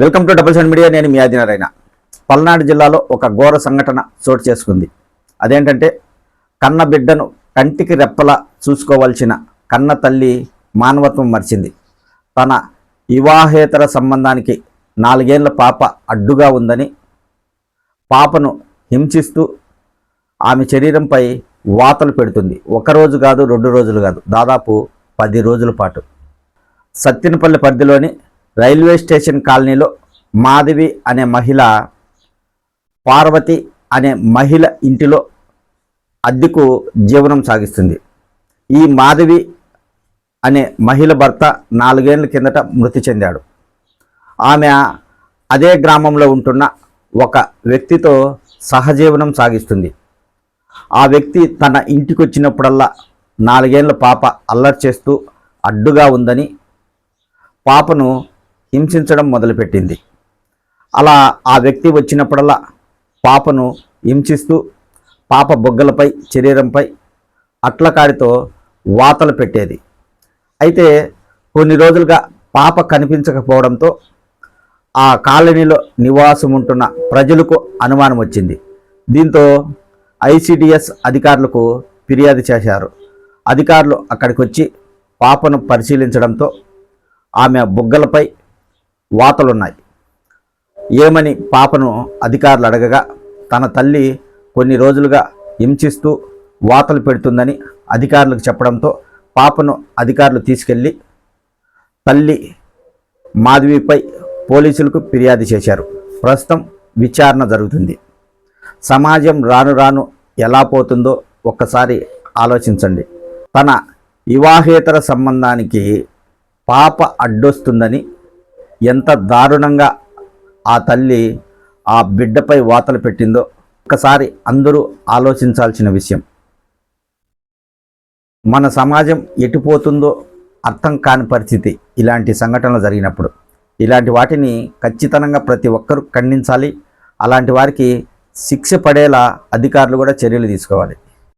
Welcome to double seven media నేను మీ ఆదినారాయణ. పల్నాడు జిల్లాలో ఒక ఘోర సంఘటన చోటు చేసుకుంది. అదేంటంటే కన్న బిడ్డను కంటికి రెప్పలా చూసుకోవాల్సిన కన్న తల్లి మానవత్వం మర్చింది. తన వివాహేతర సంబంధానికి నాలుగేళ్ళ పాప అడ్డుగా ఉందని పాపను హింసిస్తూ ఆమె శరీరంపై వాతలు పెడుతుంది. ఒకరోజు కాదు రెండు రోజులు కాదు దాదాపు పది రోజుల పాటు. సత్తినపల్లి పరిధిలోని రైల్వే స్టేషన్ కాలనీలో మాధవి అనే మహిళ పార్వతి అనే మహిళ ఇంటిలో అద్దెకు జీవనం సాగిస్తుంది. ఈ మాధవి అనే మహిళ భర్త నాలుగేళ్ళ కిందట మృతి చెందాడు. ఆమె అదే గ్రామంలో ఉంటున్న ఒక వ్యక్తితో సహజీవనం సాగిస్తుంది. ఆ వ్యక్తి తన ఇంటికి వచ్చినప్పుడల్లా నాలుగేళ్ళ పాప అల్లరి చేస్తూ అడ్డుగా ఉందని పాపను హింసించడం మొదలుపెట్టింది. అలా ఆ వ్యక్తి వచ్చినప్పుడల్లా పాపను హింసిస్తూ పాప బొగ్గలపై శరీరంపై అట్లకాడితో వాతలు పెట్టేది. అయితే కొన్ని రోజులుగా పాప కనిపించకపోవడంతో ఆ కాలనీలో నివాసం ఉంటున్న ప్రజలకు అనుమానం వచ్చింది దీంతో ఐసిడిఎస్ అధికారులకు ఫిర్యాదు చేశారు. అధికారులు అక్కడికి వచ్చి పాపను పరిశీలించడంతో ఆమె బుగ్గలపై వాతలున్నాయి. ఏమని పాపను అధికారులు అడగగా తన తల్లి కొన్ని రోజులుగా హింసిస్తూ వాతలు పెడుతుందని అధికారులకు చెప్పడంతో పాపను అధికారులు తీసుకెళ్ళి తల్లి మాధవిపై పోలీసులకు ఫిర్యాదు చేశారు. ప్రస్తుతం విచారణ జరుగుతుంది. సమాజం రాను రాను ఎలా పోతుందో ఒక్కసారి ఆలోచించండి. తన వివాహేతర సంబంధానికి పాప అడ్డొస్తుందని ఎంత దారుణంగా ఆ తల్లి ఆ బిడ్డపై వాతలు పెట్టిందో ఒకసారి అందరూ ఆలోచించాల్సిన విషయం. మన సమాజం ఎటుపోతుందో అర్థం కాని పరిస్థితి ఇలాంటి సంఘటనలు జరిగినప్పుడు. ఇలాంటి వాటిని ఖచ్చితంగా ప్రతి ఒక్కరూ ఖండించాలి. అలాంటి వారికి శిక్ష పడేలా అధికారులు కూడా చర్యలు తీసుకోవాలి.